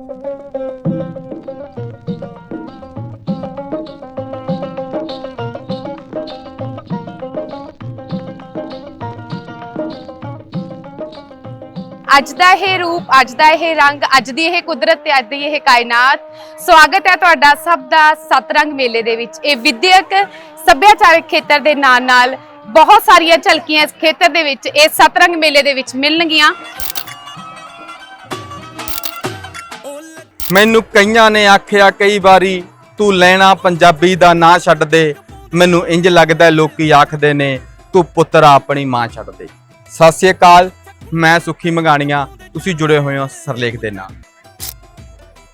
ਅੱਜ ਦਾ ਇਹ ਰੂਪ, ਅੱਜ ਦਾ ਇਹ ਰੰਗ, ਅੱਜ ਦੀ ਇਹ ਕੁਦਰਤ ਤੇ ਅੱਜ ਦੀ ਇਹ ਕਾਇਨਾਤ। ਸਵਾਗਤ ਹੈ ਤੁਹਾਡਾ ਸਭ ਦਾ ਸਤਰੰਗ ਮੇਲੇ ਦੇ ਵਿੱਚ। ਇਹ ਵਿਦਿਅਕ ਸੱਭਿਆਚਾਰਕ ਖੇਤਰ ਦੇ ਨਾਲ ਨਾਲ ਬਹੁਤ ਸਾਰੀਆਂ ਝਲਕੀਆਂ ਇਸ ਖੇਤਰ ਦੇ ਵਿੱਚ ਇਹ ਸਤਰੰਗ ਮੇਲੇ ਦੇ ਵਿੱਚ ਮਿਲਣਗੀਆਂ। ਮੈਨੂੰ ਕਈਆਂ ਨੇ ਆਖਿਆ ਕਈ ਵਾਰੀ, ਤੂੰ ਲੈਣਾ ਪੰਜਾਬੀ ਦਾ ਨਾਂ ਛੱਡ ਦੇ। ਮੈਨੂੰ ਇੰਜ ਲੱਗਦਾ ਲੋਕੀ ਆਖਦੇ ਨੇ, ਤੂੰ ਪੁੱਤਰ ਆਪਣੀ ਮਾਂ ਛੱਡ ਦੇ। ਸਤਿ ਸ੍ਰੀ ਅਕਾਲ, ਮੈਂ ਸੁਖੀ ਮੰਗਾਣੀਆਂ। ਤੁਸੀਂ ਜੁੜੇ ਹੋਏ ਹੋ ਸਰਲੇਖ ਦੇ ਨਾਲ।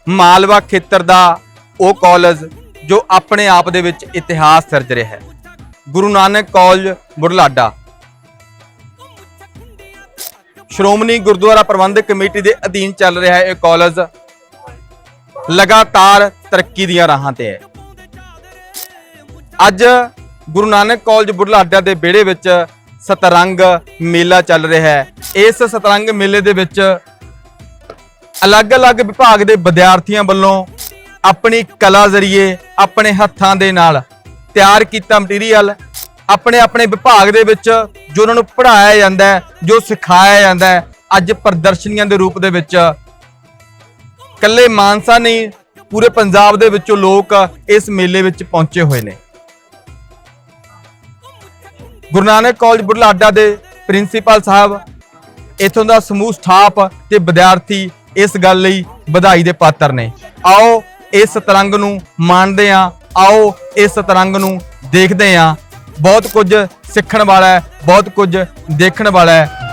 ਮਾਲਵਾ ਖੇਤਰ ਦਾ ਉਹ ਕਾਲਜ ਜੋ ਆਪਣੇ ਆਪ ਦੇ ਵਿੱਚ ਇਤਿਹਾਸ ਸਿਰਜ ਰਿਹਾ ਹੈ। ਗੁਰੂ ਨਾਨਕ ਕਾਲਜ ਬੁਢਲਾਡਾ। ਸ਼੍ਰੋਮਣੀ ਗੁਰਦੁਆਰਾ ਪ੍ਰਬੰਧਕ ਕਮੇਟੀ ਦੇ ਅਧੀਨ ਚੱਲ ਰਿਹਾ ਹੈ ਇਹ ਕਾਲਜ। ਲਗਾਤਾਰ ਤਰੱਕੀ ਦੀਆਂ ਰਾਹਾਂ ਤੇ ਹੈ। ਅੱਜ ਗੁਰੂ ਨਾਨਕ ਕਾਲਜ ਬੁਢਲਾਡਾ ਦੇ ਵਿਹੜੇ ਵਿੱਚ ਸਤਰੰਗ ਮੇਲਾ ਚੱਲ ਰਿਹਾ ਹੈ। ਇਸ ਸਤਰੰਗ ਮੇਲੇ ਦੇ ਵਿੱਚ ਅਲੱਗ-ਅਲੱਗ ਵਿਭਾਗ ਦੇ ਵਿਦਿਆਰਥੀਆਂ ਵੱਲੋਂ ਆਪਣੀ ਕਲਾ ਜ਼ਰੀਏ, ਆਪਣੇ ਹੱਥਾਂ ਦੇ ਨਾਲ ਤਿਆਰ ਕੀਤਾ ਮਟੀਰੀਅਲ ਆਪਣੇ ਆਪਣੇ ਵਿਭਾਗ ਦੇ ਵਿੱਚ ਜੋ ਉਹਨਾਂ ਨੂੰ ਪੜ੍ਹਾਇਆ ਜਾਂਦਾ ਹੈ, ਜੋ ਸਿਖਾਇਆ ਜਾਂਦਾ ਹੈ, ਅੱਜ ਪ੍ਰਦਰਸ਼ਨੀਆਂ ਦੇ ਰੂਪ ਦੇ ਵਿੱਚ ਕੱਲੇ ਮਾਨਸਾ ਨਹੀਂ, ਪੂਰੇ ਪੰਜਾਬ ਦੇ ਵਿੱਚੋਂ ਲੋਕ ਇਸ ਮੇਲੇ ਵਿੱਚ ਪਹੁੰਚੇ ਹੋਏ ਨੇ। ਗੁਰੂ ਨਾਨਕ ਕਾਲਜ ਬੁਢਲਾਡਾ ਦੇ ਪ੍ਰਿੰਸੀਪਲ ਸਾਹਿਬ, ਇਥੋਂ ਦਾ ਸਮੂਹ ਸਟਾਫ ਤੇ ਵਿਦਿਆਰਥੀ ਇਸ ਗੱਲ ਲਈ ਵਧਾਈ ਦੇ ਪਾਤਰ ਨੇ। ਆਓ ਇਸ ਤਰੰਗ ਨੂੰ ਮਾਣਦੇ ਹਾਂ, ਆਓ ਇਸ ਤਰੰਗ ਨੂੰ ਦੇਖਦੇ ਹਾਂ। ਬਹੁਤ ਕੁਝ ਸਿੱਖਣ ਵਾਲਾ ਹੈ, ਬਹੁਤ ਕੁਝ ਦੇਖਣ ਵਾਲਾ ਹੈ।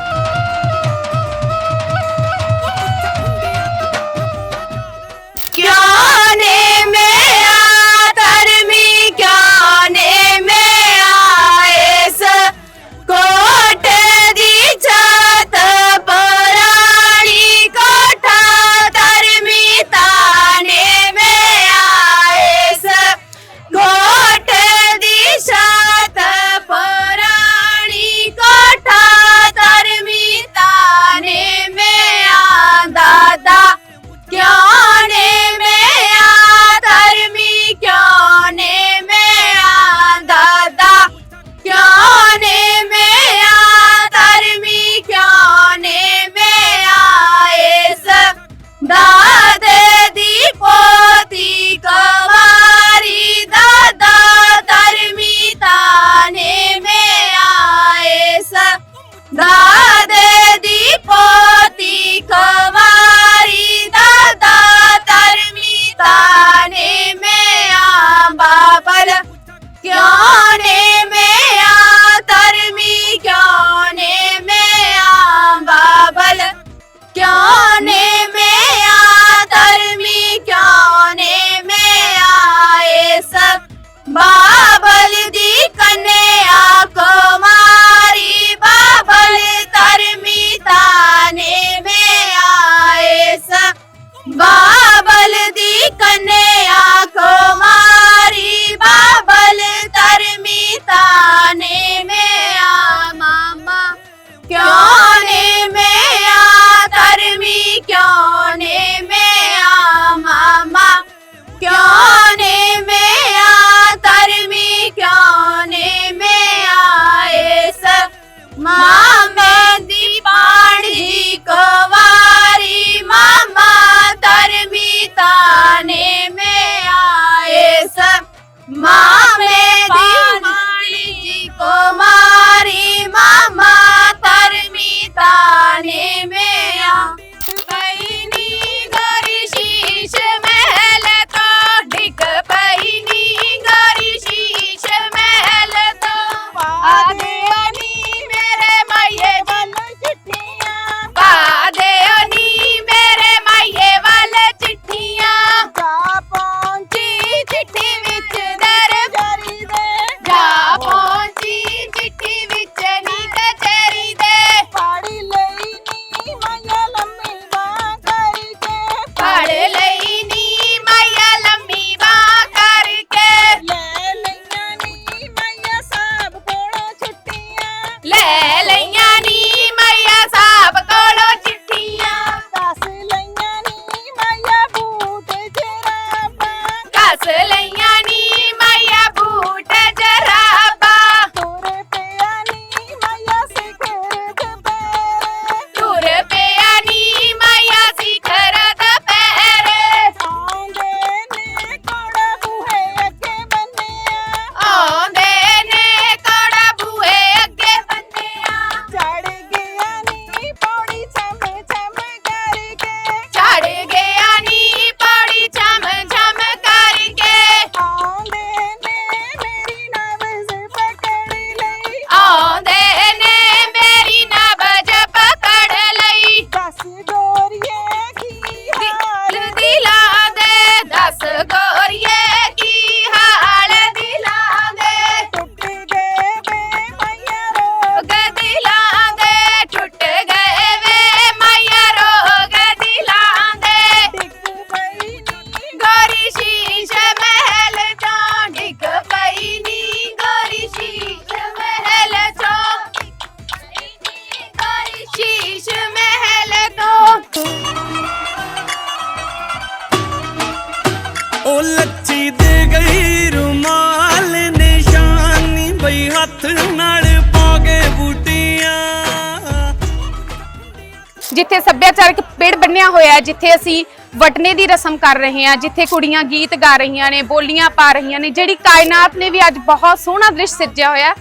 ਸੱਭਿਆਚਾਰਕ ਪੇੜ ਬੰਨਿਆ ਹੋਇਆ ਹੈ ਜਿੱਥੇ ਅਸੀਂ ਵਟਨੇ ਦੀ ਰਸਮ ਕਰ ਰਹੇ ਹਾਂ ਜਿੱਥੇ ਕੁੜੀਆਂ ਗੀਤ ਗਾ ਰਹੀਆਂ ਨੇ ਬੋਲੀਆਂ ਪਾ ਰਹੀਆਂ ਨੇ ਜਿਹੜੀ ਕਾਇਨਾਤ ਨੇ ਵੀ ਅੱਜ ਬਹੁਤ ਸੋਹਣਾ ਦ੍ਰਿਸ਼ ਸਿਰਜਿਆ ਹੋਇਆ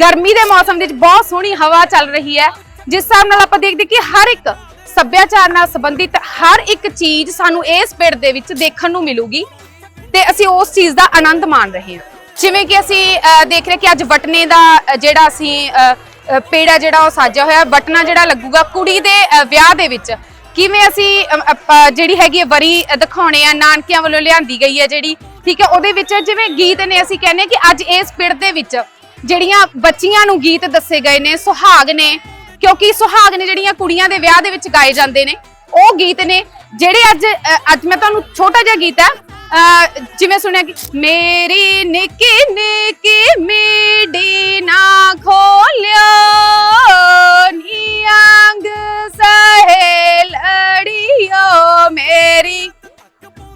ਗਰਮੀ ਦੇ ਮੌਸਮ ਵਿੱਚ ਬਹੁਤ ਸੋਹਣੀ ਹਵਾ ਚੱਲ ਰਹੀ ਹੈ। ਜਿਸ ਹਿਸਾਬ ਨਾਲ ਆਪਾਂ ਦੇਖਦੇ ਕਿ ਹਰ ਇੱਕ ਸੱਭਿਆਚਾਰ ਨਾਲ ਸੰਬੰਧਿਤ ਹਰ ਇੱਕ ਚੀਜ਼ ਸਾਨੂੰ ਇਸ ਪੇੜ ਦੇ ਵਿੱਚ ਦੇਖਣ ਨੂੰ ਮਿਲੂਗੀ ਤੇ ਅਸੀਂ ਉਸ ਚੀਜ਼ ਦਾ ਆਨੰਦ ਮਾਣ ਰਹੇ ਹਾਂ। ਜਿਵੇਂ ਕਿ ਅਸੀਂ ਅਹ, ਦੇਖ ਰਹੇ ਕਿ ਅੱਜ ਵਟਨੇ ਦਾ ਜਿਹੜਾ ਅਸੀਂ ਅਹ, ਪੇੜ ਆ ਜਿਹੜਾ ਉਹ ਸਾਜਿਆ ਹੋਇਆ ਵਟਨਾ ਜਿਹੜਾ ਲੱਗੂਗਾ ਕੁੜੀ ਦੇ ਵਿਆਹ ਦੇ ਵਿੱਚ ਕਿਵੇਂ ਅਸੀਂ ਅਮ, ਆਪਾਂ ਜਿਹੜੀ ਹੈਗੀ ਹੈ ਵਰੀ ਦਿਖਾਉਣੇ ਆ ਨਾਨਕਿਆਂ ਵੱਲੋਂ ਲਿਆਂਦੀ ਗਈ ਹੈ ਜਿਹੜੀ ਠੀਕ ਹੈ ਉਹਦੇ ਵਿੱਚ ਜਿਵੇਂ ਗੀਤ ਨੇ ਅਸੀਂ ਕਹਿੰਦੇ ਹਾਂ ਕਿ ਅੱਜ ਇਸ ਪਿੜ ਦੇ ਵਿੱਚ ਜਿਹੜੀਆਂ ਬੱਚੀਆਂ ਨੂੰ ਗੀਤ ਦੱਸੇ ਗਏ ਨੇ ਸੁਹਾਗ ਨੇ ਕਿਉਂਕਿ ਸੁਹਾਗ ਨੇ ਜਿਹੜੀਆਂ ਕੁੜੀਆਂ ਦੇ ਵਿਆਹ ਦੇ ਵਿੱਚ ਗਾਏ ਜਾਂਦੇ ਨੇ ਉਹ ਗੀਤ ਨੇ ਜਿਹੜੇ ਅੱਜ ਅ, ਅੱਜ ਮੈਂ ਤੁਹਾਨੂੰ ਛੋਟਾ ਜਿਹਾ ਗੀਤ ਹੈ ਜਿਵੇਂ ਸੁਣਿਆ ਕਿ ਮੇਰੀ ਨਿੱਕੀ ਨਿੱਕੀ ਮੀਡੀ ਨਾ ਖੋਲਿਓ ਨੀਆਂਗ ਸਹੇਲੜੀਓ ਮੇਰੀ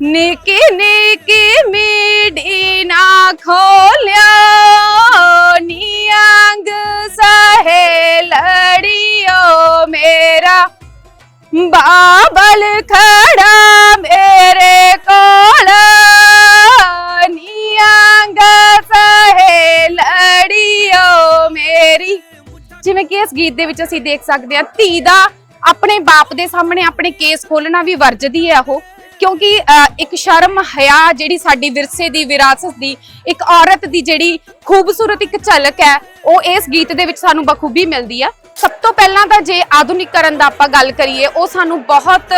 ਨਿੱਕੀ ਨਿੱਕੀ ਮੀਡੀ ਨਾ ਖੋਲਿਓ ਨੀਆਂਗ ਸਹੇਲੜੀਓ ਮੇਰਾ ਬਾਬਲ ਖੜਾ ਮੇਰੇ ਗੀਤ ਦੇ ਵਿੱਚ ਅਸੀਂ ਦੇਖ ਸਕਦੇ ਹਾਂ ਧੀ ਦਾ ਆਪਣੇ ਬਾਪ ਦੇ ਸਾਹਮਣੇ ਆਪਣੇ ਕੇਸ ਖੋਲਣਾ ਵੀ ਵਰਜਦੀ ਹੈ ਉਹ ਕਿਉਂਕਿ ਇੱਕ ਸ਼ਰਮ ਹਿਆ ਜਿਹੜੀ ਸਾਡੀ ਵਿਰਸੇ ਦੀ ਵਿਰਾਸਤ ਦੀ ਇੱਕ ਔਰਤ ਦੀ ਜਿਹੜੀ ਖੂਬਸੂਰਤ ਇੱਕ ਝਲਕ ਹੈ ਉਹ ਇਸ ਗੀਤ ਦੇ ਵਿੱਚ ਸਾਨੂੰ ਬਖੂਬੀ ਮਿਲਦੀ ਆ। ਸਭ ਤੋਂ ਪਹਿਲਾਂ ਤਾਂ ਜੇ ਆਧੁਨਿਕਰਨ ਦਾ ਆਪਾਂ ਗੱਲ ਕਰੀਏ ਉਹ ਸਾਨੂੰ ਬਹੁਤ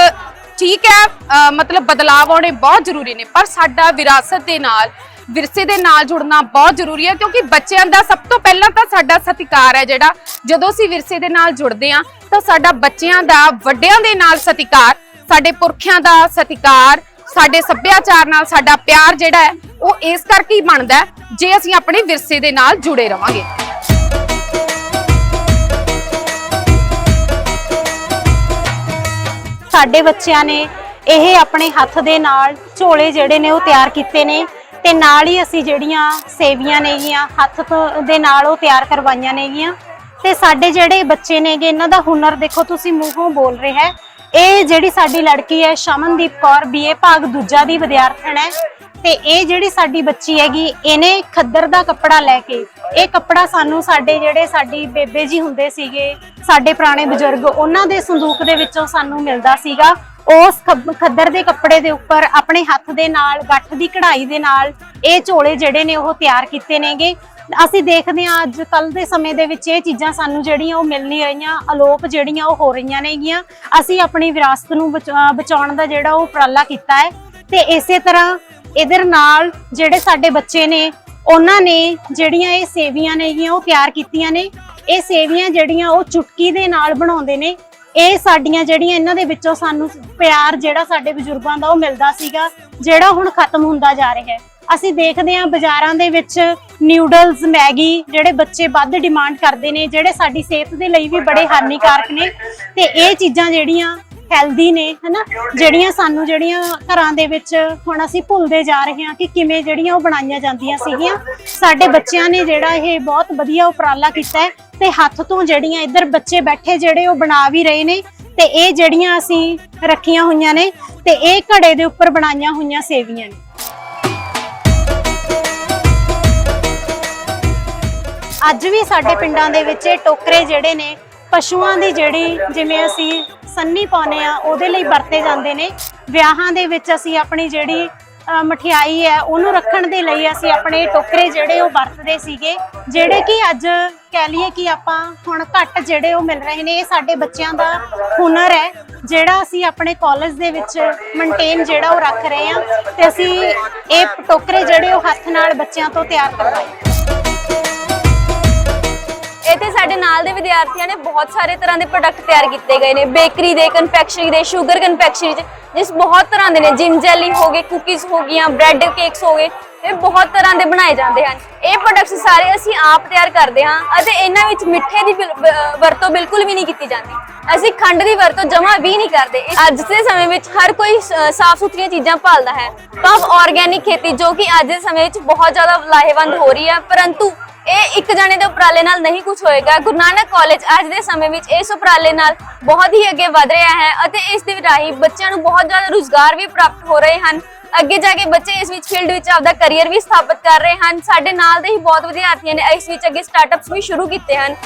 ਠੀਕ ਹੈ ਅਹ, ਮਤਲਬ ਬਦਲਾਵ ਆਉਣੇ ਬਹੁਤ ਜ਼ਰੂਰੀ ਨੇ ਪਰ ਸਾਡਾ ਵਿਰਾਸਤ ਦੇ ਨਾਲ ਵਿਰਸੇ ਦੇ ਨਾਲ ਜੁੜਨਾ ਬਹੁਤ ਜ਼ਰੂਰੀ ਹੈ, ਕਿਉਂਕਿ ਬੱਚਿਆਂ ਦਾ ਸਭ ਤੋਂ ਪਹਿਲਾਂ ਤਾਂ ਸਾਡਾ ਸਤਿਕਾਰ ਹੈ ਜਿਹੜਾ। ਜਦੋਂ ਅਸੀਂ ਵਿਰਸੇ ਦੇ ਨਾਲ ਜੁੜਦੇ ਹਾਂ, ਤਾਂ ਸਾਡਾ ਬੱਚਿਆਂ ਦਾ, ਵੱਡਿਆਂ ਦੇ ਨਾਲ ਸਤਿਕਾਰ, ਸਾਡੇ ਪੁਰਖਿਆਂ ਦਾ ਸਤਿਕਾਰ, ਸਾਡੇ ਸੱਭਿਆਚਾਰ ਨਾਲ ਸਾਡਾ ਪਿਆਰ ਜਿਹੜਾ ਹੈ, ਉਹ ਇਸ ਕਰਕੇ ਹੀ ਬਣਦਾ ਜੇ ਅਸੀਂ ਆਪਣੇ ਵਿਰਸੇ ਦੇ ਨਾਲ ਜੁੜੇ ਰਵਾਂਗੇ। ਸਾਡੇ ਬੱਚਿਆਂ ਨੇ ਇਹ ਆਪਣੇ ਹੱਥ ਦੇ ਨਾਲ ਝੋਲੇ ਜਿਹੜੇ ਨੇ ਉਹ ਤਿਆਰ ਕੀਤੇ ਨੇ। ਤੇ ਨਾਲ ਹੀ ਅਸੀਂ ਜਿਹੜੀਆਂ ਸੇਵੀਆਂ ਨੇਗੀਆਂ, ਹੱਥ ਤੋਂ ਦੇ ਨਾਲ ਉਹ ਤਿਆਰ ਕਰਵਾਈਆਂ ਨੇਗੀਆਂ। ਤੇ ਸਾਡੇ ਜਿਹੜੇ ਬੱਚੇ ਨੇਗੇ, ਇਹਨਾਂ ਦਾ ਹੁਨਰ ਦੇਖੋ ਤੁਸੀਂ ਮੂੰਹੋਂ ਬੋਲ ਰਿਹਾ ਹੈ। ਇਹ ਜਿਹੜੀ ਸਾਡੀ ਲੜਕੀ ਹੈ, ਸ਼ਮਨਦੀਪ ਕੌਰ ਬੀਏ ਭਾਗ ਦੂਜਾ ਦੀ ਵਿਦਿਆਰਥਣ ਹੈ। ਤੇ ਇਹ ਜਿਹੜੀ ਸਾਡੀ ਬੱਚੀ ਹੈਗੀ, ਇਹਨੇ ਖੱਦਰ ਦਾ ਕੱਪੜਾ ਲੈ ਕੇ, ਇਹ ਕੱਪੜਾ ਸਾਨੂੰ ਸਾਡੇ ਜਿਹੜੇ ਸਾਡੀ ਬੇਬੇ ਜੀ ਹੁੰਦੇ ਸੀਗੇ, ਸਾਡੇ ਪੁਰਾਣੇ ਬਜ਼ੁਰਗ, ਉਹਨਾਂ ਦੇ ਸੰਦੂਕ ਦੇ ਵਿੱਚੋਂ ਸਾਨੂੰ ਮਿਲਦਾ ਸੀਗਾ। ਉਸ ਖੱਬ- ਖੱਦਰ ਦੇ ਕੱਪੜੇ ਦੇ ਉੱਪਰ, ਆਪਣੇ ਹੱਥ ਦੇ ਨਾਲ, ਗੱਠ ਦੀ ਕਢਾਈ ਦੇ ਨਾਲ ਇਹ ਝੋਲੇ ਜਿਹੜੇ ਨੇ ਉਹ ਤਿਆਰ ਕੀਤੇ ਨੇਗੇ। ਅਸੀਂ ਦੇਖਦੇ ਹਾਂ ਅੱਜ ਕੱਲ ਦੇ ਸਮੇਂ ਦੇ ਵਿੱਚ ਇਹ ਚੀਜ਼ਾਂ ਸਾਨੂੰ ਜਿਹੜੀਆਂ ਉਹ ਮਿਲ ਨਹੀਂ ਰਹੀਆਂ, ਅਲੋਪ ਜਿਹੜੀਆਂ ਉਹ ਹੋ ਰਹੀਆਂ ਨੇਗੀਆਂ। ਅਸੀਂ ਆਪਣੀ ਵਿਰਾਸਤ ਨੂੰ ਬਚ- ਬਚਾਉਣ ਦਾ ਜਿਹੜਾ ਉਹ ਉਪਰਾਲਾ ਕੀਤਾ ਹੈ। ਤੇ ਇਸੇ ਤਰ੍ਹਾਂ ਇਹਦੇ ਨਾਲ ਜਿਹੜੇ ਸਾਡੇ ਬੱਚੇ ਨੇ, ਉਹਨਾਂ ਨੇ ਜਿਹੜੀਆਂ ਇਹ ਸੇਵੀਆਂ ਨੇਗੀਆਂ ਉਹ ਤਿਆਰ ਕੀਤੀਆਂ ਨੇ। ਇਹ ਸੇਵੀਆਂ ਜਿਹੜੀਆਂ ਉਹ ਚੁਟਕੀ ਦੇ ਨਾਲ ਬਣਾਉਂਦੇ ਨੇ। ਇਹ ਸਾਡੀਆਂ ਜਿਹੜੀਆਂ ਇਹਨਾਂ ਦੇ ਵਿੱਚੋਂ ਸਾਨੂੰ ਪਿਆਰ ਜਿਹੜਾ ਸਾਡੇ ਬਜ਼ੁਰਗਾਂ ਦਾ ਉਹ ਮਿਲਦਾ ਸੀਗਾ, ਜਿਹੜਾ ਹੁਣ ਖਤਮ ਹੁੰਦਾ ਜਾ ਰਿਹਾ ਹੈ। ਅਸੀਂ ਦੇਖਦੇ ਹਾਂ ਬਾਜ਼ਾਰਾਂ ਦੇ ਵਿੱਚ ਨਿਊਡਲਸ ਮੈਗੀ ਜਿਹੜੇ ਬੱਚੇ ਵੱਧ ਡਿਮਾਂਡ ਕਰਦੇ ਨੇ, ਜਿਹੜੇ ਸਾਡੀ ਸਿਹਤ ਦੇ ਲਈ ਵੀ ਬੜੇ ਹਾਨੀਕਾਰਕ ਨੇ ਤੇ ਇਹ ਚੀਜ਼ਾਂ ਜਿਹੜੀਆਂ ਹੈਲਦੀ ਨੇ, ਹਨਾ? ਜਿਹੜੀਆਂ ਸਾਨੂੰ ਜਿਹੜੀਆਂ ਘਰਾਂ ਦੇ ਵਿੱਚ ਹੁਣ ਅਸੀਂ ਭੁੱਲਦੇ ਜਾ ਰਹੇ ਹਾਂ ਕਿ ਕਿਵੇਂ ਜਿਹੜੀਆਂ ਉਹ ਬਣਾਈਆਂ ਜਾਂਦੀਆਂ ਸੀਗੀਆਂ। ਸਾਡੇ ਬੱਚਿਆਂ ਨੇ ਜਿਹੜਾ ਇਹ ਬਹੁਤ ਵਧੀਆ ਉਪਰਾਲਾ ਕੀਤਾ ਹੈ। ਤੇ ਹੱਥ ਤੋਂ ਜਿਹੜੀਆਂ ਇੱਧਰ ਬੱਚੇ ਬੈਠੇ ਜਿਹੜੇ ਉਹ ਬਣਾ ਵੀ ਰਹੇ ਨੇ ਤੇ ਇਹ ਜਿਹੜੀਆਂ ਅਸੀਂ ਰੱਖੀਆਂ ਹੋਈਆਂ ਨੇ ਤੇ ਇਹ ਘੜੇ ਦੇ ਉੱਪਰ ਬਣਾਈਆਂ ਹੋਈਆਂ ਸੇਵੀਆਂ ਨੇ। ਅੱਜ ਵੀ ਸਾਡੇ ਪਿੰਡਾਂ ਦੇ ਵਿੱਚ ਇਹ ਟੋਕਰੇ ਜਿਹੜੇ ਨੇ, ਪਸ਼ੂਆਂ ਦੀ ਜਿਹੜੀ ਜਿਵੇਂ ਅਸੀਂ ਸੰਨੀ ਪਾਉਨੇ ਆ ਉਹਦੇ ਲਈ ਵਰਤੇ ਜਾਂਦੇ ਨੇ। ਵਿਆਹਾਂ ਦੇ ਵਿੱਚ ਅਸੀਂ ਆਪਣੀ ਜਿਹੜੀ ਮਠਿਆਈ ਹੈ, ਉਹਨੂੰ ਰੱਖਣ ਦੇ ਲਈ ਅਸੀਂ ਆਪਣੇ ਟੋਕਰੇ ਜਿਹੜੇ ਉਹ ਵਰਤਦੇ ਸੀਗੇ, ਜਿਹੜੇ ਕਿ ਅੱਜ ਕਹਿ ਲਈਏ ਕਿ ਆਪਾਂ ਹੁਣ ਘੱਟ ਜਿਹੜੇ ਉਹ ਮਿਲ ਰਹੇ ਨੇ, ਇਹ ਸਾਡੇ ਬੱਚਿਆਂ ਦਾ ਹੁਨਰ ਹੈ, ਜਿਹੜਾ ਅਸੀਂ ਆਪਣੇ ਕਾਲਜ ਦੇ ਵਿੱਚ ਮੇਨਟੇਨ ਜਿਹੜਾ ਉਹ ਰੱਖ ਰਹੇ ਹਾਂ, ਤੇ ਅਸੀਂ ਇਹ ਟੋਕਰੇ ਜਿਹੜੇ ਉਹ ਹੱਥ ਨਾਲ ਬੱਚਿਆਂ ਤੋਂ ਤਿਆਰ ਕਰਵਾਏ। ਇੱਥੇ ਸਾਡੇ ਨਾਲ ਦੇ ਵਿਦਿਆਰਥੀਆਂ ਨੇ ਬਹੁਤ ਸਾਰੇ ਤਰ੍ਹਾਂ ਦੇ ਪ੍ਰੋਡਕਟ ਤਿਆਰ ਕੀਤੇ ਗਏ ਨੇ। ਬੇਕਰੀ ਦੇ ਕਨਫੈਕਸ਼ਨਰੀ ਦੇ ਸ਼ੂਗਰ ਕਨਫੈਕਸ਼ਨਰੀ ਦੇ, ਜਿਸ ਬਹੁਤ ਤਰ੍ਹਾਂ ਦੇ ਨੇ। ਜਿਮ ਜੈਲੀ ਹੋ ਗਏ ਕੁਕੀਜ਼ ਹੋ ਗਈਆਂ ਬ੍ਰੈਡ ਕੇਕਸ ਹੋ ਗਏ, ਇਹ ਬਹੁਤ ਤਰ੍ਹਾਂ ਦੇ ਬਣਾਏ ਜਾਂਦੇ ਹਨ। ਇਹ ਪ੍ਰੋਡਕਟਸ ਸਾਰੇ ਅਸੀਂ ਆਪ ਤਿਆਰ ਕਰਦੇ ਹਾਂ ਅਤੇ ਇਹਨਾਂ ਵਿੱਚ ਮਿੱਠੇ ਦੀ ਵਰਤੋਂ ਬਿਲਕੁਲ ਵੀ ਨਹੀਂ ਕੀਤੀ ਜਾਂਦੀ। ਅਸੀਂ ਖੰਡ ਦੀ ਵਰਤੋਂ ਜਮਾ ਵੀ ਨਹੀਂ ਕਰਦੇ। ਅੱਜ ਦੇ ਸਮੇਂ ਵਿੱਚ ਹਰ ਕੋਈ ਸਾਫ਼ ਸੁਥਰੀਆਂ ਚੀਜ਼ਾਂ ਭਾਲਦਾ ਹੈ। ਤਾਂ ਆਰਗੈਨਿਕ ਖੇਤੀ ਜੋ ਕਿ ਅੱਜ ਦੇ ਸਮੇਂ ਵਿੱਚ ਬਹੁਤ ਜ਼ਿਆਦਾ ਲਾਹੇਵੰਦ ਹੋ ਰਹੀ ਹੈ, ਪਰੰਤੂ ਇਹ ਇੱਕ ਜਾਣੇ ਦੇ ਉਪਰਾਲੇ ਨਾਲ ਨਹੀਂ ਕੁਝ ਹੋਏਗਾ। ਗੁਰੂ ਨਾਨਕ ਕਾਲਜ ਅੱਜ ਦੇ ਸਮੇਂ ਵਿੱਚ ਇਸ ਉਪਰਾਲੇ ਨਾਲ ਬਹੁਤ ਹੀ ਅੱਗੇ ਵਧ ਰਿਹਾ ਹੈ ਅਤੇ ਇਸ ਦੇ ਰਾਹੀਂ ਬੱਚਿਆਂ ਨੂੰ ਬਹੁਤ ਜ਼ਿਆਦਾ ਰੁਜ਼ਗਾਰ ਵੀ ਪ੍ਰਾਪਤ ਹੋ ਰਹੇ ਹਨ। ਅੱਗੇ ਜਾ ਕੇ ਬੱਚੇ ਇਸ ਵਿੱਚ ਫੀਲਡ ਵਿੱਚ ਆਪਦਾ ਕੈਰੀਅਰ ਵੀ ਸਥਾਪਿਤ ਕਰ ਰਹੇ ਹਨ। ਸਾਡੇ ਨਾਲ ਦੇ ਹੀ ਬਹੁਤ ਵਿਦਿਆਰਥੀਆਂ ਨੇ ਇਸ ਵਿੱਚ ਅੱਗੇ ਸਟਾਰਟਅਪਸ ਵੀ ਸ਼ੁਰੂ ਕੀਤੇ ਹਨ।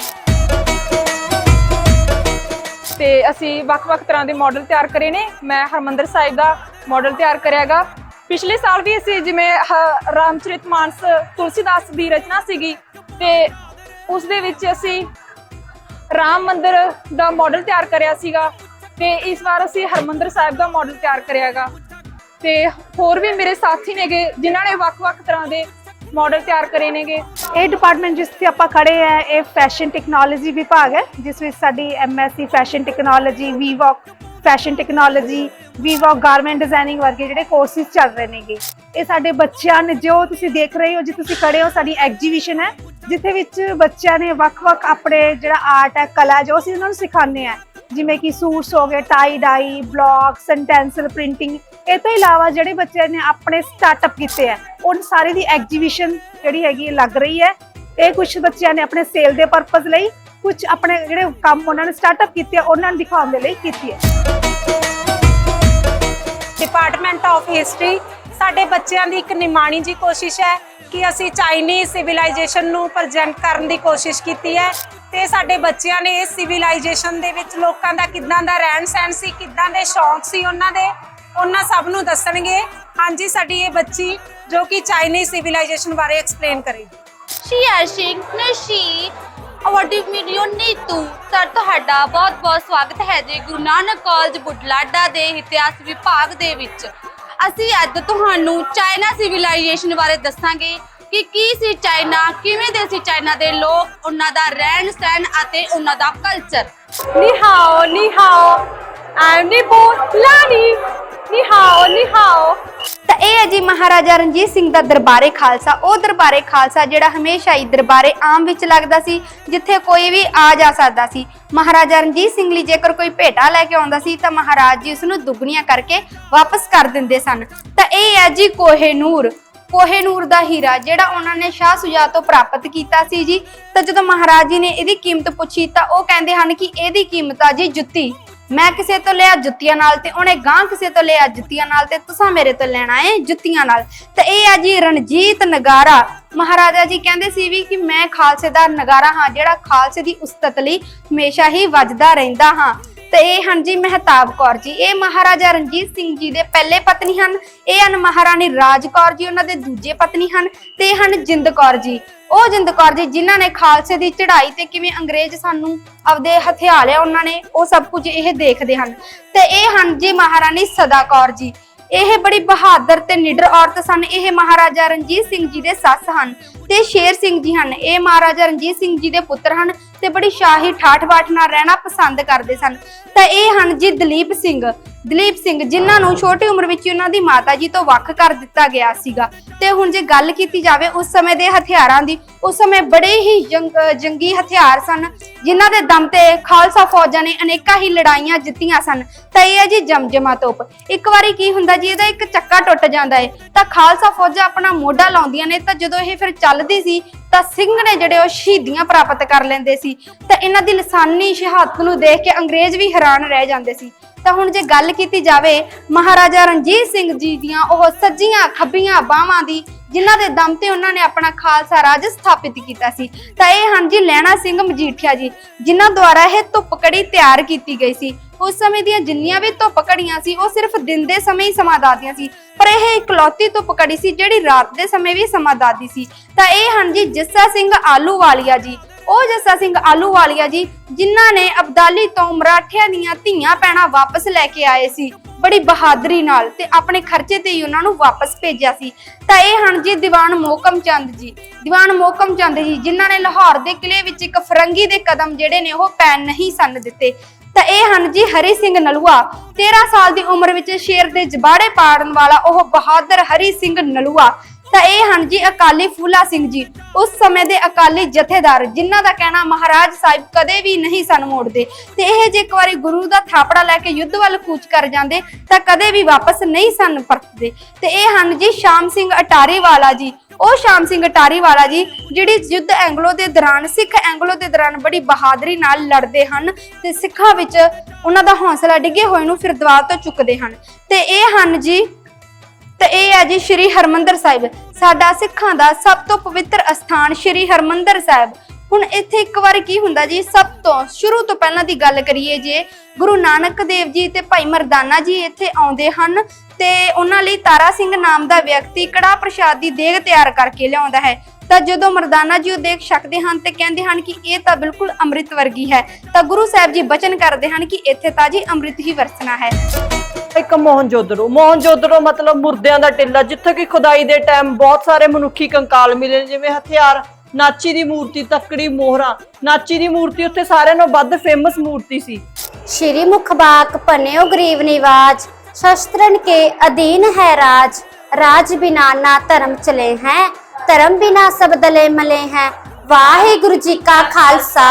ਤੇ ਅਸੀਂ ਵੱਖ-ਵੱਖ ਤਰ੍ਹਾਂ ਦੇ ਮਾਡਲ ਤਿਆਰ ਕਰੇ ਨੇ। ਮੈਂ ਹਰਮੰਦਰ ਸਾਹਿਬ ਦਾ ਮਾਡਲ ਤਿਆਰ ਕਰਿਆਗਾ। ਪਿਛਲੇ ਸਾਲ ਵੀ ਅਸੀਂ ਜਿਵੇਂ ਹ- ਰਾਮਚਰਿਤ ਮਾਨਸ ਤੁਲਸੀਦਾਸ ਦੀ ਰਚਨਾ ਸੀਗੀ ਤੇ ਉਸ ਦੇ ਵਿੱਚ ਅਸੀਂ ਰਾਮ ਮੰਦਿਰ ਦਾ ਮਾਡਲ ਤਿਆਰ ਕਰਿਆ ਸੀਗਾ ਤੇ ਇਸ ਵਾਰ ਅਸੀਂ ਹਰਮੰਦਰ ਸਾਹਿਬ ਦਾ ਮਾਡਲ ਤਿਆਰ ਕਰਿਆਗਾ। ਤੇ ਹੋਰ ਵੀ ਮੇਰੇ ਸਾਥੀ ਨੇਗੇ, ਜਿਨ੍ਹਾਂ ਨੇ ਵੱਖ-ਵੱਖ ਤਰ੍ਹਾਂ ਦੇ ਮਾਡਲ ਤਿਆਰ ਕਰੇ ਨੇਗੇ। ਇਹ ਡਿਪਾਰਟਮੈਂਟ ਜਿਸ ਤੇ ਆਪਾਂ ਖੜੇ ਆ, ਇਹ ਫੈਸ਼ਨ ਟੈਕਨੋਲੋਜੀ ਵਿਭਾਗ ਹੈ, ਜਿਸ ਵਿੱਚ ਸਾਡੀ ਐਮਐਸਸੀ ਫੈਸ਼ਨ ਟੈਕਨੋਲੋਜੀ ਵੀਵੌਕ ਫੈਸ਼ਨ ਟੈਕਨੋਲੋਜੀ ਵੀਵਾ ਗਾਰਮੈਂਟ ਡਿਜ਼ਾਈਨਿੰਗ ਵਰਗੇ ਜਿਹੜੇ ਕੋਰਸਿਸ ਚੱਲ ਰਹੇ ਨੇਗੇ। ਇਹ ਸਾਡੇ ਬੱਚਿਆਂ ਨੇ, ਜੋ ਤੁਸੀਂ ਦੇਖ ਰਹੇ ਹੋ ਜਿੱਥੇ ਤੁਸੀਂ ਖੜੇ ਹੋ, ਸਾਡੀ ਐਗਜੀਬਿਸ਼ਨ ਹੈ, ਜਿੱਥੇ ਵਿੱਚ ਬੱਚਿਆਂ ਨੇ ਵੱਖ-ਵੱਖ ਆਪਣੇ ਜਿਹੜਾ ਆਰਟ ਹੈ, ਕਲਾ ਜੋ ਅਸੀਂ ਉਹਨਾਂ ਨੂੰ ਸਿਖਾਉਂਦੇ ਆ ਜਿਵੇਂ ਕਿ ਸੂਟਸ ਹੋ ਗਏ tie dye block stencil printing ਇਹ ਤੋਂ ਇਲਾਵਾ ਜਿਹੜੇ ਬੱਚਿਆਂ ਨੇ ਆਪਣੇ ਸਟਾਰਟਅਪ ਕੀਤੇ ਆ ਉਹਨਾਂ ਸਾਰੇ ਦੀ ਐਗਜੀਬਿਸ਼ਨ ਜਿਹੜੀ ਹੈਗੀ ਹੈ ਲੱਗ ਰਹੀ ਹੈ। ਇਹ ਕੁਝ ਬੱਚਿਆਂ ਨੇ ਆਪਣੇ ਸੇਲ ਦੇ ਪਰਪਸ ਲਈ ਕੁਝ ਆਪਣੇ ਜਿਹੜੇ ਕੰਮ ਉਹਨਾਂ ਨੇ ਸਟਾਰਟਅਪ ਕੀਤੇ ਆ ਉਹਨਾਂ ਨੂੰ ਦਿਖਾਉਣ ਦੇ ਲਈ ਕੀਤੀ ਹੈ। ਡਿਪਾਰਟਮੈਂਟ ਆਫ ਹਿਸਟਰੀ ਸਾਡੇ ਬੱਚਿਆਂ ਦੀ ਇੱਕ ਨਿਮਾਣੀ ਜੀ ਕੋਸ਼ਿਸ਼ ਹੈ ਕਿ ਅਸੀਂ ਚਾਈਨੀਜ਼ ਸਿਵਲਾਈਜੇਸ਼ਨ ਨੂੰ ਪ੍ਰੈਜ਼ੈਂਟ ਕਰਨ ਦੀ ਕੋਸ਼ਿਸ਼ ਕੀਤੀ ਹੈ ਤੇ ਸਾਡੇ ਬੱਚਿਆਂ ਨੇ ਇਸ ਸਿਵਲਾਈਜੇਸ਼ਨ ਦੇ ਵਿੱਚ ਲੋਕਾਂ ਦਾ ਕਿੱਦਾਂ ਦਾ ਰਹਿਣ ਸਹਿਣ ਸੀ ਕਿੱਦਾਂ ਦੇ ਸ਼ੌਂਕ ਸੀ ਉਹਨਾਂ ਦੇ ਉਹਨਾਂ ਸਭ ਨੂੰ ਦੱਸਣਗੇ। ਹਾਂਜੀ ਸਾਡੀ ਇਹ ਬੱਚੀ ਜੋ ਕਿ ਚਾਈਨੀਜ਼ ਸਿਵਲਾਈਜੇਸ਼ਨ ਬਾਰੇ ਐਕਸਪਲੇਨ ਕਰੇਗੀ। ਸ਼ੀਆਸ਼ਿੰਗ ਨਸ਼ੀ ਅਵਾਰਡੀ ਵੀਡੀਓ ਨੀਤੂ ਸਰ, ਤੁਹਾਡਾ ਬਹੁਤ-ਬਹੁਤ ਸਵਾਗਤ ਹੈ ਜੀ ਗੁਰੂ ਨਾਨਕ ਕਾਲਜ ਬੁਢਲਾਡਾ ਦੇ ਇਤਿਹਾਸ ਵਿਭਾਗ ਦੇ ਵਿੱਚ। ਅਸੀਂ ਅੱਜ ਤੁਹਾਨੂੰ ਚਾਈਨਾ ਸਿਵਲਾਈਜੇਸ਼ਨ ਬਾਰੇ ਦੱਸਾਂਗੇ ਕਿ ਕੀ ਸੀ ਚਾਈਨਾ, ਕਿਵੇਂ ਦੇ ਸੀ ਚਾਈਨਾ ਦੇ ਲੋਕ, ਉਹਨਾਂ ਦਾ ਰਹਿਣ ਸਹਿਣ ਅਤੇ ਉਹਨਾਂ ਦਾ ਕਲਚਰ ਨੀ ਹਾਓ ਨੀ ਹਾਓ ਆਮ ਲਾਨੀ ਨੀ ਹਾਓ ਤਾਂ ਇਹ ਹੈ ਜੀ ਮਹਾਰਾਜਾ ਰਣਜੀਤ ਸਿੰਘ ਦਾ ਦਰਬਾਰੇ ਖਾਲਸਾ। ਉਹ ਦਰਬਾਰੇ ਖਾਲਸਾ ਜਿਹੜਾ ਹਮੇਸ਼ਾ ਹੀ ਦਰਬਾਰੇ ਆਮ ਵਿੱਚ ਲੱਗਦਾ ਸੀ, ਜਿੱਥੇ ਕੋਈ ਵੀ ਆ ਜਾ ਸਕਦਾ ਸੀ। ਮਹਾਰਾਜਾ ਰਣਜੀਤ ਸਿੰਘ ਲਈ ਜੇਕਰ ਕੋਈ ਭੇਟਾ ਲੈ ਕੇ ਆਉਂਦਾ ਸੀ, ਤਾਂ ਮਹਾਰਾਜ ਜੀ ਉਸ ਨੂੰ ਦੁੱਗਣੀਆਂ ਕਰਕੇ ਵਾਪਸ ਕਰ ਦਿੰਦੇ ਸਨ। ਤਾਂ ਇਹ ਹੈ ਜੀ ਕੋਹੇਨੂਰ ਕੋਹੇਨੂਰ ਦਾ ਹੀਰਾ ਜਿਹੜਾ ਉਹਨਾਂ ਨੇ ਸ਼ਾਹ ਸੁਜਾ ਤੋਂ ਪ੍ਰਾਪਤ ਕੀਤਾ ਸੀ ਜੀ। ਤਾਂ ਜਦੋਂ ਮਹਾਰਾਜ ਜੀ ਨੇ ਇਹਦੀ ਕੀਮਤ ਪੁੱਛੀ, ਤਾਂ ਉਹ ਕਹਿੰਦੇ ਹਨ ਕਿ ਇਹਦੀ ਕੀਮਤ ਆ ਜੀ ਜੁੱਤੀ। ਮੈਂ ਕਿਸੇ ਤੋਂ ਲਿਆ ਜੁੱਤੀਆਂ ਨਾਲ ਤੇ ਉਹਨੇ ਗਾਂ ਕਿਸੇ ਤੋਂ ਲਿਆ ਜੁੱਤੀਆਂ ਨਾਲ ਤੇ ਤੁਸੀਂ ਮੇਰੇ ਤੋਂ ਲੈਣਾ ਏ ਜੁੱਤੀਆਂ ਨਾਲ। ਤੇ ਇਹ ਆ ਜੀ ਰਣਜੀਤ ਨਗਾਰਾ। ਮਹਾਰਾਜਾ ਜੀ ਕਹਿੰਦੇ ਸੀ ਵੀ ਕਿ ਮੈਂ ਖਾਲਸੇ ਦਾ ਨਗਾਰਾ ਹਾਂ, ਜਿਹੜਾ ਖਾਲਸੇ ਦੀ ਉਸਤਤ ਲਈ ਹਮੇਸ਼ਾ ਹੀ ਵੱਜਦਾ ਰਹਿੰਦਾ ਹਾਂ। ਤੇ ਇਹ ਹਨ ਜੀ ਮਹਿਤਾਬ ਕੌਰ ਜੀ। ਇਹ ਮਹਾਰਾਜਾ ਰਣਜੀਤ ਸਿੰਘ ਜੀ ਦੇ ਪਹਿਲੇ ਪਤਨੀ ਹਨ। ਇਹ ਹਨ ਮਹਾਰਾਣੀ ਰਾਜ ਕੌਰ ਜੀ, ਉਹਨਾਂ ਦੇ ਦੂਜੇ ਪਤਨੀ ਹਨ ਤੇ ਹਨ ਜਿੰਦ ਕੌਰ ਜੀ। ਉਹ ਜਿੰਦ ਕੌਰ ਜੀ ਜਿਨ੍ਹਾਂ ਨੇ ਖਾਲਸੇ ਦੀ ਚੜ੍ਹਾਈ ਤੇ ਕਿਵੇਂ ਅੰਗਰੇਜ਼ ਸਾਨੂੰ ਆਪਦੇ ਹਥਿਆ ਲਿਆ ਉਹਨਾਂ ਨੇ ਉਹ ਸਭ ਕੁਝ ਇਹ ਦੇਖਦੇ ਹਨ। ਤੇ ਇਹ ਹਨ ਜੀ ਮਹਾਰਾਣੀ ਸਦਾ ਕੌਰ ਜੀ। ਇਹ ਬੜੀ ਬਹਾਦਰ ਤੇ ਨਿਡਰ ਔਰਤ ਸਨ। ਇਹ ਮਹਾਰਾਜਾ ਰਣਜੀਤ ਸਿੰਘ ਜੀ ਦੇ ਸੱਸ ਹਨ ਤੇ ਸ਼ੇਰ ਸਿੰਘ ਜੀ ਹਨ। ਇਹ ਮਹਾਰਾਜਾ ਰਣਜੀਤ ਸਿੰਘ ਜੀ ਦੇ ਪੁੱਤਰ ਹਨ ਤੇ ਬੜੀ ਸ਼ਾਹੀ ਠਾਠ-ਬਾਠ ਨਾਲ ਰਹਿਣਾ ਪਸੰਦ ਕਰਦੇ ਸਨ। ਤਾਂ ਇਹ ਹਨ ਜੀ ਦਲੀਪ ਸਿੰਘ। ਦਲੀਪ ਸਿੰਘ, ਜਿਨ੍ਹਾਂ ਨੂੰ ਛੋਟੀ ਉਮਰ ਵਿੱਚ ਉਹਨਾਂ ਦੀ ਮਾਤਾ ਜੀ ਤੋਂ ਵੱਖ ਕਰ ਦਿੱਤਾ ਗਿਆ ਸੀਗਾ। ਤੇ ਹੁਣ ਜੇ ਗੱਲ ਕੀਤੀ ਜਾਵੇ ਉਸ ਸਮੇਂ ਦੇ ਹਥਿਆਰਾਂ ਦੀ, ਉਸ ਸਮੇਂ ਬੜੇ ਹੀ ਜੰਗੀ ਹਥਿਆਰ ਸਨ, ਜਿਨ੍ਹਾਂ ਦੇ ਦਮ ਤੇ ਖਾਲਸਾ ਫੌਜਾਂ ਨੇ ਅਨੇਕਾਂ ਹੀ ਲੜਾਈਆਂ ਜਿੱਤੀਆਂ ਸਨ। ਤਾਂ ਇਹ ਹੈ ਜੀ ਜਮਜਮਾ ਤੋਪ। ਇੱਕ ਵਾਰੀ ਕੀ ਹੁੰਦਾ ਜੀ, ਇਹਦਾ ਇੱਕ ਚੱਕਾ ਟੁੱਟ ਜਾਂਦਾ ਏ। ਤਾਂ ਖਾਲਸਾ ਫੌਜਾਂ ਆਪਣਾ ਮੋਢਾ ਲਾਉਂਦੀਆਂ ਨੇ, ਤਾਂ ਜਦੋਂ ਇਹ ਫਿਰ ਚੱਲਦੀ ਸੀ, ਤਾਂ ਸਿੰਘ ਨੇ ਜਿਹੜੇ ਉਹ ਸ਼ਹੀਦੀਆਂ ਪ੍ਰਾਪਤ ਕਰ ਲੈਂਦੇ ਸੀ। ਤਾਂ ਇਹਨਾਂ ਦੀ ਲਸਾਨੀ ਸ਼ਹਾਦਤ ਨੂੰ ਦੇਖ ਕੇ ਅੰਗਰੇਜ਼ ਵੀ ਹੈਰਾਨ ਰਹਿ ਜਾਂਦੇ ਸੀ। ਤਾਂ ਹੁਣ ਜੇ ਗੱਲ ਕੀਤੀ ਜਾਵੇ, ਮਹਾਰਾਜਾ ਰਣਜੀਤ ਸਿੰਘ ਜੀ ਦੀਆਂ ਉਹ ਸੱਜੀਆਂ, ਖੱਬੀਆਂ ਬਾਹਾਂ ਦੀ, ਜਿਨ੍ਹਾਂ ਦੇ ਦਮ ਤੇ ਉਹਨਾਂ ਨੇ ਆਪਣਾ ਖਾਲਸਾ ਰਾਜ ਸਥਾਪਿਤ ਕੀਤਾ ਸੀ, ਤਾਂ ਇਹ ਹਨ ਜੀ ਲੈਣਾ ਸਿੰਘ ਮਜੀਠੀਆ ਜੀ, ਜਿਨ੍ਹਾਂ ਦੁਆਰਾ ਇਹ ਧੁੱਪ ਕੜੀ ਤਿਆਰ ਕੀਤੀ ਗਈ ਸੀ। ਉਸ ਸਮੇਂ ਦੀਆਂ ਜਿੰਨੀਆਂ ਵੀ ਧੁੱਪ ਘੜੀਆਂ ਸੀ, ਉਹ ਸਿਰਫ ਦਿਨ ਦੇ ਸਮੇਂ ਹੀ ਸਮਾਂ ਦਾਦੀਆਂ ਸੀ, ਪਰ ਇਹ ਇਕਲੌਤੀ ਧੁੱਪ ਘੜੀ ਸੀ ਜਿਹੜੀ ਰਾਤ ਦੇ ਸਮੇਂ ਵੀ ਸਮਾਂ ਦਾਦੀ ਸੀ। ਤਾਂ ਇਹ ਹਨ ਜੀ ਜੱਸਾ ਸਿੰਘ ਆਲੂਵਾਲੀਆ ਜੀ ਉਹ ਜੱਸਾ ਸਿੰਘ ਆਲੂਵਾਲੀਆ ਜੀ, ਜਿਨ੍ਹਾਂ ਨੇ ਅਬਦਾਲੀ ਤੋਂ ਮਰਾਠਿਆਂ ਦੀਆਂ ਧੀਆਂ ਪੈਣਾ ਵਾਪਸ ਲੈ ਕੇ ਆਏ ਸੀ। ਬੜੀ ਬਹਾਦਰੀ ਨਾਲ ਤੇ ਆਪਣੇ ਖਰਚੇ ਤੇ ਹੀ ਉਹਨਾਂ ਨੂੰ ਵਾਪਸ ਭੇਜਿਆ ਸੀ। ਤਾਂ ਇਹ ਹਨ ਜੀ ਦੀਵਾਨ ਮੋਹਕਮ ਚੰਦ ਜੀ। ਦੀਵਾਨ ਮੋਹਕਮ ਚੰਦ ਜੀ, ਜਿਨ੍ਹਾਂ ਨੇ ਲਾਹੌਰ ਦੇ ਕਿਲੇ ਵਿੱਚ ਇੱਕ ਫਰੰਗੀ ਦੇ ਕਦਮ ਜਿਹੜੇ ਨੇ ਉਹ ਪੈਣ ਨਹੀਂ ਸਨ ਦਿੱਤੇ। ਤਾਂ ਇਹ ਹਨ ਜੀ ਹਰੀ ਸਿੰਘ ਨਲੂਆ। 13 ਸਾਲ ਦੀ ਉਮਰ ਵਿੱਚ ਸ਼ੇਰ ਦੇ ਜਬਾੜੇ ਪਾੜਨ ਵਾਲਾ ਉਹ ਬਹਾਦਰ ਹਰੀ ਸਿੰਘ ਨਲੂਆ। ਤਾਂ ਇਹ ਹਨ ਜੀ ਅਕਾਲੀ ਫੂਲਾ ਸਿੰਘ ਜੀ। ਉਸ ਸਮੇਂ ਦੇ ਅਕਾਲੀ ਜਥੇਦਾਰ, ਜਿਨ੍ਹਾਂ ਦਾ ਕਹਿਣਾ ਮਹਾਰਾਜ ਸਾਹਿਬ ਕਦੇ ਵੀ ਨਹੀਂ ਸਨ ਮੋੜਦੇ। ਤੇ ਇਹ ਜੇ ਇੱਕ ਵਾਰੀ ਗੁਰੂ ਦਾ ਥਾਪੜਾ ਲੈ ਕੇ ਯੁੱਧ ਵੱਲ ਕੂਚ ਕਰ ਜਾਂਦੇ, ਤਾਂ ਕਦੇ ਵੀ ਵਾਪਸ ਨਹੀਂ ਸਨ ਪਰਤਦੇ। ਤੇ ਇਹ ਹਨ ਜੀ ਸ਼ਾਮ ਸਿੰਘ ਅਟਾਰੀ ਵਾਲਾ ਜੀ। ਉਹ ਸ਼ਾਮ ਸਿੰਘ ਅਟਾਰੀ ਵਾਲਾ ਜੀ, ਜਿਹੜੀ ਯੁੱਧ ਐਂਗਲੋ ਦੇ ਦੌਰਾਨ, ਸਿੱਖ ਐਂਗਲੋ ਦੇ ਦੌਰਾਨ ਬੜੀ ਬਹਾਦਰੀ ਨਾਲ ਲੜਦੇ ਹਨ ਤੇ ਸਿੱਖਾਂ ਵਿੱਚ ਉਹਨਾਂ ਦਾ ਹੌਸਲਾ ਡਿੱਗੇ ਹੋਏ ਨੂੰ ਫਿਰ ਦਵਾਰ ਤੋਂ ਚੁੱਕਦੇ ਹਨ। ਤੇ ਇਹ ਹਨ ਜੀ ਤੇ ਇਹ ਹੈ ਜੀ ਸ਼੍ਰੀ ਹਰਮੰਦਰ ਸਾਹਿਬ। ਸਾਡਾ ਸਿੱਖਾਂ ਦਾ ਸਭ ਤੋਂ ਪਵਿੱਤਰ ਅਸਥਾਨ ਸ਼੍ਰੀ ਹਰਮੰਦਰ ਸਾਹਿਬ। ਹੁਣ ਇੱਥੇ ਇੱਕ ਵਾਰ ਕੀ ਹੁੰਦਾ ਜੀ, ਸਭ ਤੋਂ ਸ਼ੁਰੂ ਤੋਂ ਪਹਿਲਾਂ ਦੀ ਗੱਲ ਕਰੀਏ ਜੇ, ਗੁਰੂ ਨਾਨਕ ਦੇਵ ਜੀ ਤੇ ਭਾਈ ਮਰਦਾਨਾ ਜੀ ਇੱਥੇ ਆਉਂਦੇ ਹਨ ਤੇ ਉਹਨਾਂ ਲਈ ਤਾਰਾ ਸਿੰਘ ਨਾਮ ਦਾ ਵਿਅਕਤੀ ਕੜਾ ਪ੍ਰਸ਼ਾਦ ਦੀ ਦੇਗ ਤਿਆਰ ਕਰਕੇ ਲਿਆਉਂਦਾ ਹੈ। ਤਾਂ ਜਦੋਂ ਮਰਦਾਨਾ ਜੀ ਉਹ ਦੇਖ ਸਕਦੇ ਹਨ ਤੇ ਕਹਿੰਦੇ ਹਨ ਕਿ ਇਹ ਤਾਂ ਬਿਲਕੁਲ ਅੰਮ੍ਰਿਤ ਵਰਗੀ ਹੈ, ਤਾਂ ਗੁਰੂ ਸਾਹਿਬ ਜੀ ਬਚਨ ਕਰਦੇ ਹਨ ਕਿ ਇੱਥੇ ਤਾਂ ਜੀ ਅੰਮ੍ਰਿਤ ਹੀ ਵਰਸਣਾ ਹੈ। ਇੱਕ ਮੋਹਨਜੋਦੜੋ ਮੋਹਨਜੋਦੜੋ ਮਤਲਬ ਮੁਰਦਿਆਂ ਦਾ ਟਿੱਲਾ, ਜਿੱਥੇ ਕਿ ਖੁਦਾਈ ਦੇ ਟਾਈਮ ਬਹੁਤ ਸਾਰੇ ਮਨੁੱਖੀ ਕੰਕਾਲ ਮਿਲੇ ਜਿਵੇਂ ਹਥਿਆਰ, ਨਾਚੀ ਦੀ ਮੂਰਤੀ, ਤੱਕੜੀ ਮੋਹਰਾ। ਨਾਚੀ ਦੀ ਮੂਰਤੀ ਉੱਥੇ ਸਾਰਿਆਂ ਨਾਲੋਂ ਵੱਧ ਫੇਮਸ ਮੂਰਤੀ ਸੀ। ਸ਼੍ਰੀ ਮੁਖਬਾਕ ਪਨਿਓ ਗਰੀਬ ਨਿਵਾਜ ਸ਼ਸਤਰਨ ਕੇ ਅਧੀਨ ਹੈ ਰਾਜ। ਰਾਜ ਬਿਨਾ ਨਾ ਧਰਮ ਚਲੇ ਹੈ, ਧਰਮ ਬਿਨਾ ਸਭ ਦਲੇ ਮਲੇ ਹੈ। ਵਾਹਿਗੁਰੂ ਜੀ ਕਾ ਖਾਲਸਾ,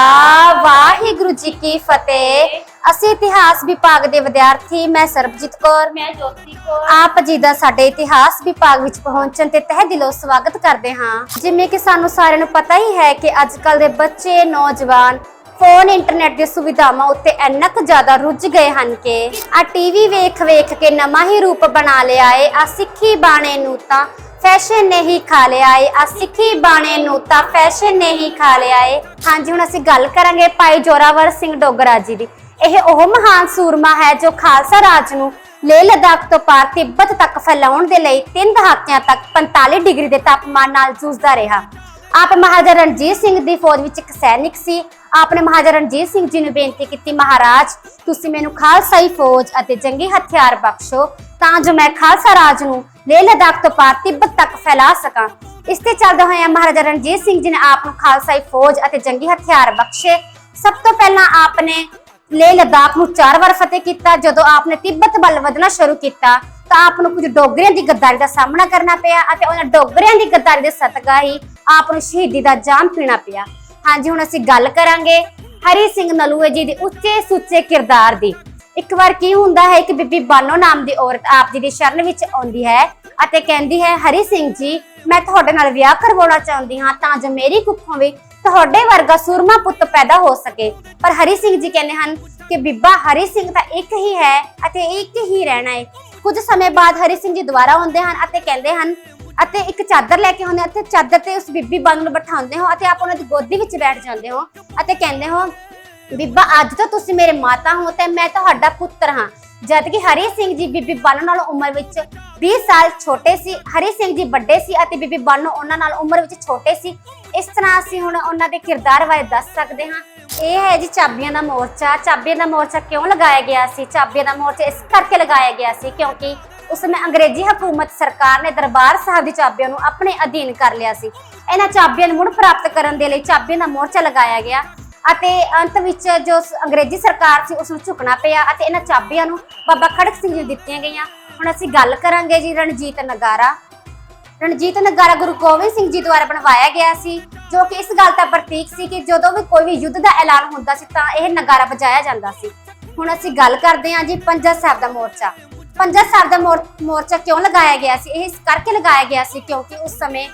ਵਾਹਿਗੁਰੂ ਜੀ ਕੀ ਫਤਿਹ। ਅਸੀਂ ਇਤਿਹਾਸ ਵਿਭਾਗ ਦੇ ਵਿਦਿਆਰਥੀ ਮੈਂ ਸਰਬਜੀਤ ਕੌਰ। ਮੈਂ ਜੋਤੀ ਕੌਰ। ਆਪ ਜੀ ਦਾ ਸਾਡੇ ਇਤਿਹਾਸ ਵਿਭਾਗ ਵਿੱਚ ਪਹੁੰਚਣ ਤੇ ਤਹਿ ਦਿਲੋਂ ਸਵਾਗਤ ਕਰਦੇ ਹਾਂ। ਜਿਵੇਂ ਕਿ ਸਾਨੂੰ ਸਾਰਿਆਂ ਨੂੰ ਪਤਾ ਹੀ ਹੈ ਕਿ ਅੱਜ ਕੱਲ ਦੇ ਬੱਚੇ ਨੌਜਵਾਨ ਫੋਨ ਇੰਟਰਨੈਟ ਦੀ ਸੁਵਿਧਾਵਾਂ ਉੱਤੇ ਇੰਨਾ ਕੁ ਜ਼ਿਆਦਾ ਰੁੱਝ ਗਏ ਹਨ ਕਿ ਆ ਟੀਵੀ ਵੇਖ ਵੇਖ ਕੇ ਨਵਾਂ ਹੀ ਰੂਪ ਬਣਾ ਲਿਆ ਏ ਆ ਸਿੱਖੀ ਬਾਣੇ ਨੂੰ ਤਾਂ ਫੈਸ਼ਨ ਨੇ ਹੀ ਖਾ ਲਿਆ ਏ ਆ ਸਿੱਖੀ ਬਾਣੇ ਨੂੰ ਤਾਂ ਫੈਸ਼ਨ ਨੇ ਹੀ ਖਾ ਲਿਆ ਏ। ਹਾਂਜੀ ਹੁਣ ਅਸੀਂ ਗੱਲ ਕਰਾਂਗੇ ਭਾਈ ਜੋਰਾਵਰ ਸਿੰਘ ਡੋਗਰਾ ਜੀ ਦੀ। ਇਹ ਉਹ ਮਹਾਨ ਸੂਰਮਾ ਹੈ ਜੋ ਖਾਲਸਾ ਰਾਜ ਨੂੰ ਲੇਹ ਲਦਾਖ ਤੋਂ ਪਾਰ ਤਿੱਬਤ ਤੱਕ ਫੈਲਾਉਣ ਦੇ ਲਈ ਤਿੰਨ ਦਹਾਕਿਆਂ ਤੱਕ 45 ਡਿਗਰੀ ਦੇ ਤਾਪਮਾਨ ਨਾਲ ਜੂਝਦਾ ਰਿਹਾ। ਆਪ ਮਹਾਰਾਜਾ ਰਣਜੀਤ ਸਿੰਘ ਦੀ ਫੌਜ ਵਿੱਚ ਇੱਕ ਸੈਨਿਕ ਸੀ। ਆਪ ਮਹਾਰਾਜਾ ਰਣਜੀਤ ਸਿੰਘ ਜੀ ਨੂੰ ਬੇਨਤੀ ਕੀਤੀ, ਮਹਾਰਾਜ, ਤੁਸੀਂ ਮੈਨੂੰ ਖਾਲਸਾਈ ਫੌਜ ਅਤੇ ਜੰਗੀ ਹਥਿਆਰ ਬਖਸ਼ੋ ਤਾਂ ਜੋ ਮੈਂ ਖਾਲਸਾ ਰਾਜ ਨੂੰ ਲੇਹ ਲਦਾਖ ਤੋਂ ਪਾਰ ਤਿੱਬਤ ਤੱਕ ਫੈਲਾ ਸਕਾਂ। ਇਸ ਤੇ ਚੱਲਦੇ ਹੋਏ ਮਹਾਰਾਜਾ ਰਣਜੀਤ ਸਿੰਘ ਜੀ ਨੇ ਆਪ ਨੂੰ ਖਾਲਸਾਈ ਫੌਜ ਅਤੇ ਜੰਗੀ ਹਥਿਆਰ ਬਖਸ਼ੇ। ਸਭ ਤੋਂ ਪਹਿਲਾਂ ਆਪ ਨੇ ਲੇਹ ਲਦਾਖ ਨੂੰ ਚਾਰ ਵਾਰ ਫਤਿਹ ਕੀਤਾ, ਜਦੋਂ ਆਪ ਨੇ ਤਿੱਬਤ ਵੱਲ ਵਧਣਾ ਸ਼ੁਰੂ ਕੀਤਾ, ਤਾਂ ਆਪ ਨੂੰ ਕੁਝ ਡੋਗਰਿਆਂ ਦੀ ਗੱਦਾਰੀ ਦਾ ਸਾਹਮਣਾ ਕਰਨਾ ਪਿਆ ਅਤੇ ਉਹਨਾਂ ਡੋਗਰਿਆਂ ਦੀ ਗੱਦਾਰੀ ਦੇ ਸਦਕਾ ਹੀ ਆਪ ਨੂੰ ਸ਼ਹੀਦੀ ਦਾ ਜਾਮ ਪੀਣਾ ਪਿਆ। ਹਾਂਜੀ, ਹੁਣ ਅਸੀਂ ਗੱਲ ਕਰਾਂਗੇ ਹਰੀ ਸਿੰਘ ਨਲੂਏ ਜੀ ਦੇ ਉੱਚੇ ਸੁੱਚੇ ਕਿਰਦਾਰ ਦੀ। ਇੱਕ ਵਾਰ ਕੀ ਹੁੰਦਾ ਹੈ ਕਿ ਬੀਬੀ ਬਾਨੋ ਨਾਮ ਦੀ ਔਰਤ ਆਪ ਜੀ ਦੀ ਸ਼ਰਨ ਵਿੱਚ ਆਉਂਦੀ ਹੈ ਅਤੇ ਕਹਿੰਦੀ ਹੈ, ਹਰੀ ਸਿੰਘ ਜੀ, ਮੈਂ ਤੁਹਾਡੇ ਨਾਲ ਵਿਆਹ ਕਰਵਾਉਣਾ ਚਾਹੁੰਦੀ ਹਾਂ, ਤਾਂ ਜੋ ਮੇਰੀ ਕੁੱਖੋਂ ਵੀ ਤੁਹਾਡੇ ਵਰਗਾ ਸੂਰਮਾ ਪੁੱਤ ਪੈਦਾ ਹੋ ਸਕੇ। ਪਰ ਹਰੀ ਸਿੰਘ ਜੀ ਕਹਿੰਦੇ ਹਨ ਕਿ ਬੀਬਾ ਹਰੀ ਸਿੰਘ ਤਾਂ ਇੱਕ ਹੀ ਹੈ ਅਤੇ ਇੱਕ ਹੀ ਰਹਿਣਾ ਹੈ ਕੁਝ ਸਮੇਂ ਬਾਅਦ ਹਰੀ ਸਿੰਘ ਜੀ ਦੁਬਾਰਾ ਆਉਂਦੇ ਹਨ ਅਤੇ ਕਹਿੰਦੇ ਹਨ, ਅਤੇ ਇੱਕ ਚਾਦਰ ਲੈ ਕੇ ਆਉਂਦੇ ਅਤੇ ਚਾਦਰ ਤੇ ਉਸ ਬੀਬੀ ਬਾਨੋ ਨੂੰ ਬਿਠਾਉਂਦੇ ਹੋ ਅਤੇ ਆਪ ਉਹਨਾਂ ਦੀ ਗੋਦੀ ਵਿੱਚ ਬੈਠ ਜਾਂਦੇ ਹੋ। ਅਤੇ ਕਹਿੰਦੇ ਹੋ, ਬੀਬਾ, ਅੱਜ ਤੋਂ ਤੁਸੀਂ ਮੇਰੇ ਮਾਤਾ ਹੋ ਤੇ ਮੈਂ ਤੁਹਾਡਾ ਪੁੱਤਰ ਹਾਂ। ਜਦ ਕਿ ਹਰੀ ਸਿੰਘ ਜੀ ਬੀਬੀ ਬਾਨੂ ਨਾਲ ਉਮਰ ਵਿੱਚ 20 ਸਾਲ ਛੋਟੇ ਸੀ, ਹਰੀ ਸਿੰਘ ਜੀ ਵੱਡੇ ਸੀ ਅਤੇ ਬੀਬੀ ਬਾਨੂ ਉਹਨਾਂ ਨਾਲ ਉਮਰ ਵਿੱਚ ਛੋਟੇ ਸੀ ਇਸ ਤਰ੍ਹਾਂ ਅਸੀਂ ਹੁਣ ਉਹਨਾਂ ਦੇ ਕਿਰਦਾਰ ਬਾਰੇ ਦੱਸ ਸਕਦੇ ਹਾਂ। ਇਹ ਹੈ ਜੀ ਚਾਬੀਆਂ ਦਾ ਮੋਰਚਾ। ਚਾਬੀਆਂ ਦਾ ਮੋਰਚਾ ਕਿਉਂ ਲਗਾਇਆ ਗਿਆ ਸੀ? ਚਾਬੀਆਂ ਦਾ ਮੋਰਚਾ ਇਸ ਕਰਕੇ ਲਗਾਇਆ ਗਿਆ ਸੀ ਕਿਉਂਕਿ ਉਸ ਸਮੇਂ ਅੰਗਰੇਜ਼ੀ ਹਕੂਮਤ ਸਰਕਾਰ ਨੇ ਦਰਬਾਰ ਸਾਹਿਬ ਦੀ ਚਾਬੀਆਂ ਨੂੰ ਆਪਣੇ ਅਧੀਨ ਕਰ ਲਿਆ ਸੀ। ਇਹਨਾਂ ਚਾਬੀਆਂ ਨੂੰ ਮੁੜ ਪ੍ਰਾਪਤ ਕਰਨ ਦੇ ਲਈ ਚਾਬੀਆਂ ਦਾ ਮੋਰਚਾ ਲਗਾਇਆ ਗਿਆ ਅਤੇ ਅੰਤ ਵਿੱਚ ਜੋ ਅੰਗਰੇਜ਼ੀ ਸਰਕਾਰ ਸੀ ਉਸ ਨੂੰ ਝੁਕਣਾ ਪਿਆ ਅਤੇ ਇਹਨਾਂ ਚਾਬੀਆਂ ਨੂੰ ਬਾਬਾ ਖੜਕ ਸਿੰਘ ਜੀ ਦਿੱਤੀਆਂ ਗਈਆਂ। ਹੁਣ ਅਸੀਂ ਗੱਲ ਕਰਾਂਗੇ ਜੀ ਰਣਜੀਤ ਨਗਾਰਾ। ਰਣਜੀਤ ਨਗਾਰਾ ਗੁਰੂ ਗੋਬਿੰਦ ਸਿੰਘ ਜੀ ਦੁਆਰਾ ਬਣਵਾਇਆ ਗਿਆ ਸੀ, ਜੋ ਕਿ ਇਸ ਗੱਲ ਦਾ ਪ੍ਰਤੀਕ ਸੀ ਕਿ ਜਦੋਂ ਵੀ ਕੋਈ ਵੀ ਯੁੱਧ ਦਾ ਐਲਾਨ ਹੁੰਦਾ ਸੀ ਤਾਂ ਇਹ ਨਗਾਰਾ ਵਜਾਇਆ ਜਾਂਦਾ ਸੀ। ਹੁਣ ਅਸੀਂ ਗੱਲ ਕਰਦੇ ਹਾਂ ਜੀ ਪੰਜਾ ਸਾਹਿਬ ਦਾ ਮੋਰਚਾ। ਪੰਜਾ ਸਾਹਿਬ ਦਾ ਮੋਰਚਾ ਕਿਉਂ ਲਗਾਇਆ ਗਿਆ ਸੀ? ਇਹ ਇਸ ਕਰਕੇ ਲਗਾਇਆ ਗਿਆ ਸੀ ਕਿਉਂਕਿ ਉਸ ਸਮੇਂ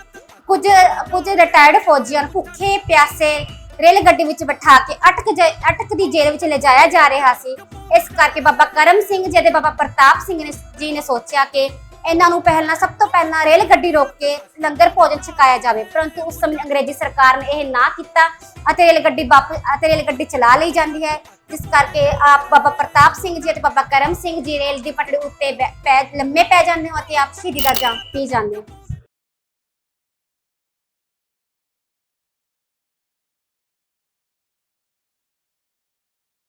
ਕੁਝ ਕੁਝ ਰਿਟਾਇਰਡ ਫੌਜੀਆਂ ਨੂੰ ਭੁੱਖੇ ਪਿਆਸੇ ਰੇਲ ਗੱਡੀ ਵਿੱਚ ਬਿਠਾ ਕੇ ਅਟਕ ਜਾ- ਅਟਕ ਦੀ ਜੇਲ੍ਹ ਵਿੱਚ ਲਿਜਾਇਆ ਜਾ ਰਿਹਾ ਸੀ। ਇਸ ਕਰਕੇ ਬਾਬਾ ਕਰਮ ਸਿੰਘ ਜੀ ਅਤੇ ਬਾਬਾ ਪ੍ਰਤਾਪ ਸਿੰਘ ਨੇ ਜੀ ਨੇ ਸੋਚਿਆ ਕਿ ਇਹਨਾਂ ਨੂੰ ਪਹਿਲਾਂ ਸਭ ਤੋਂ ਪਹਿਲਾਂ ਰੇਲ ਗੱਡੀ ਰੋਕ ਕੇ ਲੰਗਰ ਭੋਜਨ ਛਕਾਇਆ ਜਾਵੇ। ਪਰੰਤੂ ਉਸ ਸਮੇਂ ਅੰਗਰੇਜ਼ੀ ਸਰਕਾਰ ਨੇ ਇਹ ਨਾ ਕੀਤਾ ਅਤੇ ਰੇਲ ਗੱਡੀ ਵਾਪਸ, ਅਤੇ ਰੇਲ ਗੱਡੀ ਚਲਾ ਲਈ ਜਾਂਦੀ ਹੈ। ਜਿਸ ਕਰਕੇ ਆਪ ਬਾਬਾ ਪ੍ਰਤਾਪ ਸਿੰਘ ਜੀ ਅਤੇ ਬਾਬਾ ਕਰਮ ਸਿੰਘ ਜੀ ਰੇਲ ਦੀ ਪਟੜੀ ਉੱਤੇ ਪੈ, ਲੰਮੇ ਪੈ ਜਾਂਦੇ ਹੋ ਅਤੇ ਆਪ ਸ਼ਹੀਦੀ ਦਾ ਜਾਮ ਪੀ ਜਾਂਦੇ ਹੋ।